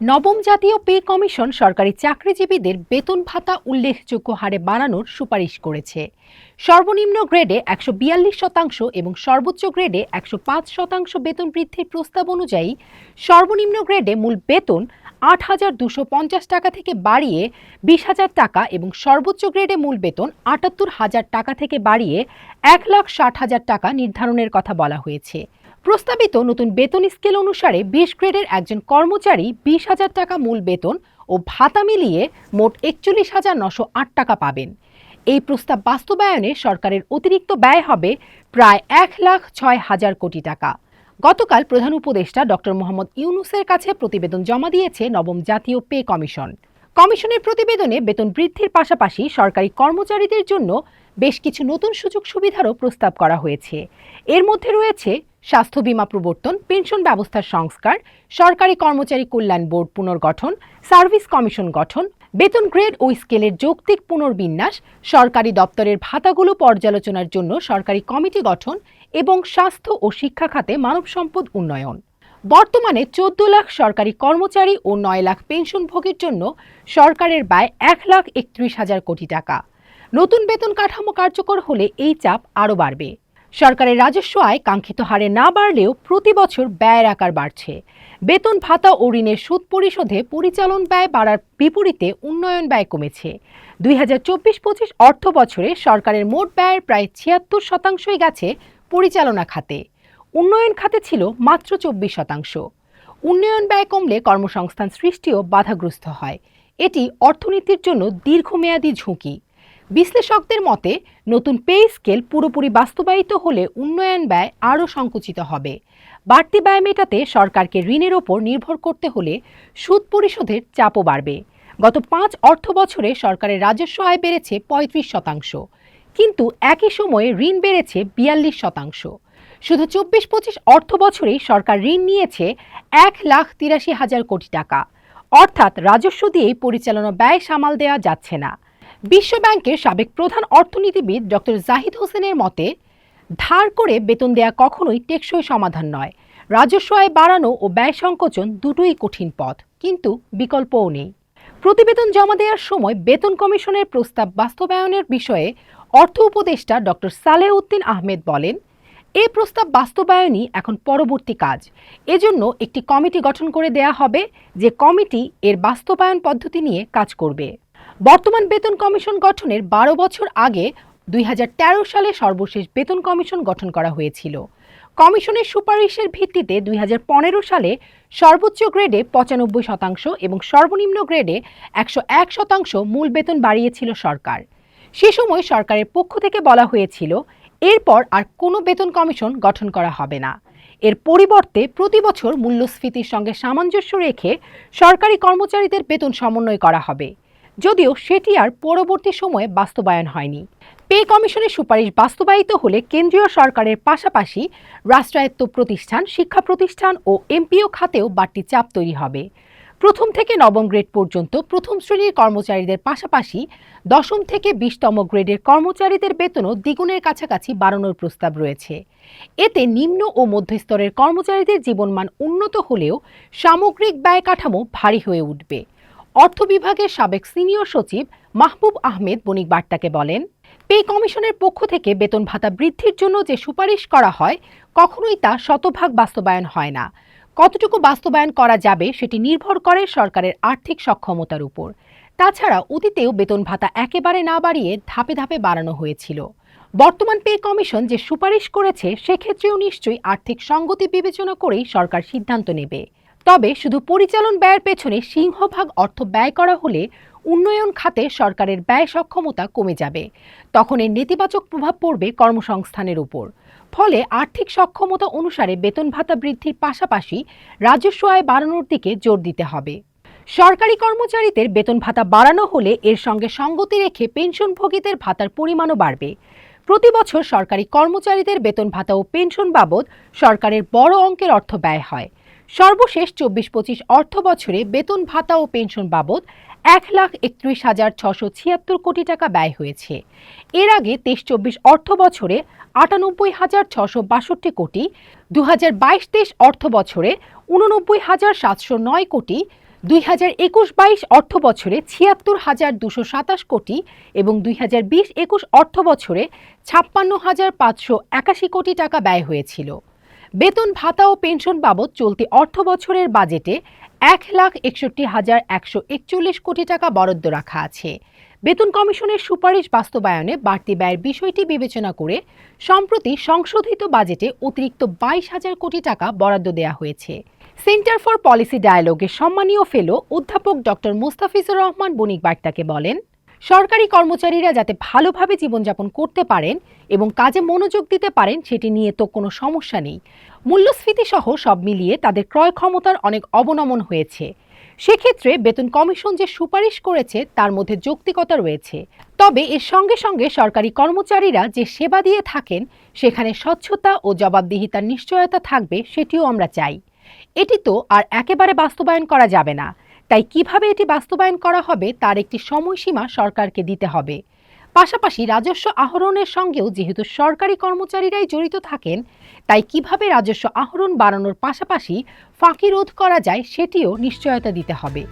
নবম জাতীয় pay commission সরকারি চাকরিজীবীদের বেতন ভাতা উল্লেখযোগ্য হারে বাড়ানোর সুপারিশ করেছে। সর্বনিম্ন গ্রেডে একশো বিয়াল্লিশ শতাংশ এবং সর্বোচ্চ গ্রেডে একশো পাঁচ শতাংশ বেতন বৃদ্ধির প্রস্তাব অনুযায়ী সর্বনিম্ন গ্রেডে মূল বেতন আট হাজার দুশো পঞ্চাশ টাকা থেকে বাড়িয়ে বিশ হাজার টাকা এবং সর্বোচ্চ গ্রেডে মূল বেতন আটাত্তর হাজার টাকা থেকে বাড়িয়ে এক লাখ ষাট হাজার টাকা নির্ধারণের কথা বলা হয়েছে। প্রস্তাবিত নতুন বেতন স্কেল অনুসারে বিশ গ্রেডের একজন কর্মচারী বিশ হাজার টাকা মূল বেতন ও ভাতা মিলিয়ে মোট একচল্লিশ হাজার নশো আট টাকা পাবেন। এই প্রস্তাব বাস্তবায়নে সরকারের অতিরিক্ত ব্যয় হবে প্রায় এক লাখ ছয় হাজার কোটি টাকা। গতকাল প্রধান উপদেষ্টা ডক্টর মোহাম্মদ ইউনুসের কাছে প্রতিবেদন জমা দিয়েছে নবম জাতীয় পে কমিশন। কমিশনের প্রতিবেদনে বেতন বৃদ্ধির পাশাপাশি সরকারি কর্মচারীদের জন্য বেশ কিছু নতুন সুযোগ সুবিধারও প্রস্তাব করা হয়েছে। এর মধ্যে রয়েছে স্বাস্থ্য বীমা প্রবর্তন, পেনশন ব্যবস্থার সংস্কার, সরকারি কর্মচারী কল্যাণ বোর্ড পুনর্গঠন, সার্ভিস কমিশন গঠন, বেতন গ্রেড ও স্কেলের যৌক্তিক পুনর্বিন্যাস, সরকারি দপ্তরের ভাতাগুলো পর্যালোচনার জন্য সরকারি কমিটি গঠন এবং স্বাস্থ্য ও শিক্ষা খাতে মানব সম্পদ উন্নয়ন। বর্তমানে চোদ্দ লাখ সরকারি কর্মচারী ও নয় লাখ পেনশনভোগীর জন্য সরকারের ব্যয় এক লাখ একত্রিশ হাজার কোটি টাকা। নতুন বেতন কাঠামো কার্যকর হলে এই চাপ আরও বাড়বে। সরকারের রাজস্ব আয় কাঙ্ক্ষিত হারে না বাড়লেও প্রতি বছর ব্যয়ের আকার বাড়ছে। বেতন ভাতা ও ঋণের সুদ পরিশোধে পরিচালন ব্যয় বাড়ার বিপরীতে উন্নয়ন ব্যয় কমেছে। দুই হাজার চব্বিশ পঁচিশ অর্থ বছরে সরকারের মোট ব্যয়ের প্রায় ছিয়াত্তর শতাংশই গেছে পরিচালনা খাতে। উন্নয়ন খাতে ছিল মাত্র চব্বিশ শতাংশ। উন্নয়ন ব্যয় কমলে কর্মসংস্থান সৃষ্টিও বাধাগ্রস্ত হয়। এটি অর্থনীতির জন্য দীর্ঘমেয়াদী ঝুঁকি। বিশ্লেষকদের মতে, নতুন পে স্কেল পুরোপুরি বাস্তবায়িত হলে উন্নয়ন ব্যয় আরও সংকুচিত হবে। বাড়তি ব্যয় মেটাতে সরকারকে ঋণের ওপর নির্ভর করতে হলে সুদ পরিশোধের চাপও বাড়বে। গত পাঁচ অর্থ বছরে সরকারের রাজস্ব আয় বেড়েছে পঁয়ত্রিশ শতাংশ, কিন্তু একই সময়ে ঋণ বেড়েছে বিয়াল্লিশ শতাংশ। শুধু চব্বিশ পঁচিশ অর্থ বছরেই সরকার ঋণ নিয়েছে এক লাখ তিরাশি হাজার কোটি টাকা। অর্থাৎ রাজস্ব দিয়েই পরিচালনা ব্যয় সামাল দেওয়া যাচ্ছে না। বিশ্ব ব্যাংকের সাবেক প্রধান অর্থনীতিবিদ ডক্টর জাহিদ হোসেনের মতে, ধার করে বেতন দেয়া কখনোই টেকসই সমাধান নয়। রাজস্ব আয় বাড়ানো ও ব্যয় সংকোচন দুটোই কঠিন পথ, কিন্তু বিকল্পও নেই। প্রতিবেদন জমা দেওয়ার সময় বেতন কমিশনের প্রস্তাব বাস্তবায়নের বিষয়ে অর্থ উপদেষ্টা ডক্টর সালেহ উদ্দিন আহমেদ বলেন, এ প্রস্তাব বাস্তবায়নই এখন পরবর্তী কাজ। এজন্য একটি কমিটি গঠন করে দেয়া হবে যে কমিটি এর বাস্তবায়ন পদ্ধতি নিয়ে কাজ করবে। বর্তমান বেতন কমিশন গঠনের বারো বছর আগে দুই হাজার তেরো সালে সর্বশেষ বেতন কমিশন গঠন করা হয়েছিল। কমিশনের সুপারিশের ভিত্তিতে দুই হাজার পনেরো সালে সর্বোচ্চ গ্রেডে পঁচানব্বই শতাংশ এবং সর্বনিম্ন গ্রেডে একশো এক শতাংশ মূল বেতন বাড়িয়েছিল সরকার। সে সময় সরকারের পক্ষ থেকে বলা হয়েছিল, এরপর আর কোনো বেতন কমিশন গঠন করা হবে না। এর পরিবর্তে প্রতি বছর মূল্যস্ফীতির সঙ্গে সামঞ্জস্য রেখে সরকারি কর্মচারীদের বেতন সমন্বয় করা হবে। যদিও সেটি আর পরবর্তী সময়ে বাস্তবায়ন হয়নি। পে কমিশনের সুপারিশ বাস্তবায়িত হলে কেন্দ্রীয় সরকারের পাশাপাশি রাষ্ট্রায়ত্ত প্রতিষ্ঠান, শিক্ষা প্রতিষ্ঠান ও এমপিও খাতেও বাড়তি চাপ তৈরি হবে। প্রথম থেকে নবম গ্রেড পর্যন্ত প্রথম শ্রেণির কর্মচারীদের পাশাপাশি দশম থেকে বিশতম গ্রেডের কর্মচারীদের বেতনও দ্বিগুণের কাছাকাছি বাড়ানোর প্রস্তাব রয়েছে। এতে নিম্ন ও মধ্যস্তরের কর্মচারীদের জীবনমান উন্নত হলেও সামগ্রিক ব্যয় কাঠামো ভারী হয়ে উঠবে। অর্থ বিভাগের সাবেক সিনিয়র সচিব মাহবুব আহমেদ বণিক বার্তাকে বলেন, পে কমিশনের পক্ষ থেকে বেতন ভাতা বৃদ্ধির জন্য যে সুপারিশ করা হয়, কখনোই তা শতভাগ বাস্তবায়ন হয় না। কতটুকু বাস্তবায়ন করা যাবে সেটি নির্ভর করে সরকারের আর্থিক সক্ষমতার উপর। তাছাড়া অতীতেও বেতন ভাতা একেবারে না বাড়িয়ে ধাপে ধাপে বাড়ানো হয়েছিল। বর্তমান পে কমিশন যে সুপারিশ করেছে, সেক্ষেত্রেও নিশ্চয়ই আর্থিক সঙ্গতি বিবেচনা করেই সরকার সিদ্ধান্ত নেবে। তবে শুধু পরিচালন ব্যয়ের পেছনে সিংহভাগ অর্থ ব্যয় করা হলে উন্নয়ন খাতে সরকারের ব্যয় সক্ষমতা কমে যাবে। তখন এর নেতিবাচক প্রভাব পড়বে কর্মসংস্থানের উপর। ফলে আর্থিক সক্ষমতা অনুসারে বেতন ভাতা বৃদ্ধির পাশাপাশি রাজস্ব আয় বাড়ানোর দিকে জোর দিতে হবে। সরকারি কর্মচারীদের বেতন ভাতা বাড়ানো হলে এর সঙ্গে সঙ্গতি রেখে পেনশনভোগীদের ভাতার পরিমাণও বাড়বে। প্রতি বছর সরকারি কর্মচারীদের বেতন ভাতা ও পেনশন বাবদ সরকারের বড় অঙ্কের অর্থ ব্যয় হয়। সর্বশেষ চব্বিশ পঁচিশ অর্থ বছরে বেতন ভাতা ও পেনশন বাবদ এক লাখ একত্রিশ হাজার ছশো ছিয়াত্তর কোটি টাকা ব্যয় হয়েছে। এর আগে তেইশ চব্বিশ অর্থ বছরে আটানব্বই হাজার ছশো বাষট্টি কোটি দু হাজার বাইশ তেইশ অর্থ বছরে উননব্বই হাজার সাতশো নয় কোটি দুই হাজার একুশ বাইশ অর্থ বছরে ছিয়াত্তর হাজার দুশো সাতাশ কোটি এবং দুই হাজার বিশ একুশ অর্থ বছরে ছাপ্পান্ন হাজার পাঁচশো একাশি কোটি টাকা ব্যয় হয়েছিল। বেতন, ভাতা ও পেনশন বাবদ চলতি অর্থ বছরের বাজেটে এক লাখ একষট্টি হাজার একশো একচল্লিশ কোটি টাকা বরাদ্দ রাখা আছে। বেতন কমিশনের সুপারিশ বাস্তবায়নে বাড়তি ব্যয়ের বিষয়টি বিবেচনা করে সম্প্রতি সংশোধিত বাজেটে অতিরিক্ত বাইশ হাজার কোটি টাকা বরাদ্দ দেওয়া হয়েছে। সেন্টার ফর পলিসি ডায়ালগের সম্মানীয় ফেলো অধ্যাপক ডক্টর মুস্তাফিজুর রহমান বণিক বার্তাকে বলেন সরকারি কর্মচারীরা যাতে ভালোভাবে জীবনযাপন করতে পারেন এবং কাজে মনোযোগ দিতে পারেন, সেটি নিয়ে তো কোনো সমস্যা নেই। মূল্যস্ফীতি সহ সব মিলিয়ে তাদের ক্রয় ক্ষমতার অনেক অবনমন হয়েছে। সেক্ষেত্রে বেতন কমিশন যে সুপারিশ করেছে, তার মধ্যে যৌক্তিকতা রয়েছে। তবে এর সঙ্গে সঙ্গে সরকারি কর্মচারীরা যে সেবা দিয়ে থাকেন, সেখানে স্বচ্ছতা ও জবাবদিহিতার নিশ্চয়তা থাকবে, সেটিও আমরা চাই। এটি তো আর একেবারে বাস্তবায়ন করা যাবে না। তাই কীভাবে এটি বাস্তবায়ন করা হবে তার একটি সময়সীমা সরকারকে দিতে হবে। পাশাপাশি রাজস্ব আহরণের সঙ্গেও যেহেতু সরকারি কর্মচারীরাই জড়িত থাকেন, তাই কীভাবে রাজস্ব আহরণ বাড়ানোর পাশাপাশি ফাঁকি রোধ করা যায় সেটিও নিশ্চয়তা দিতে হবে।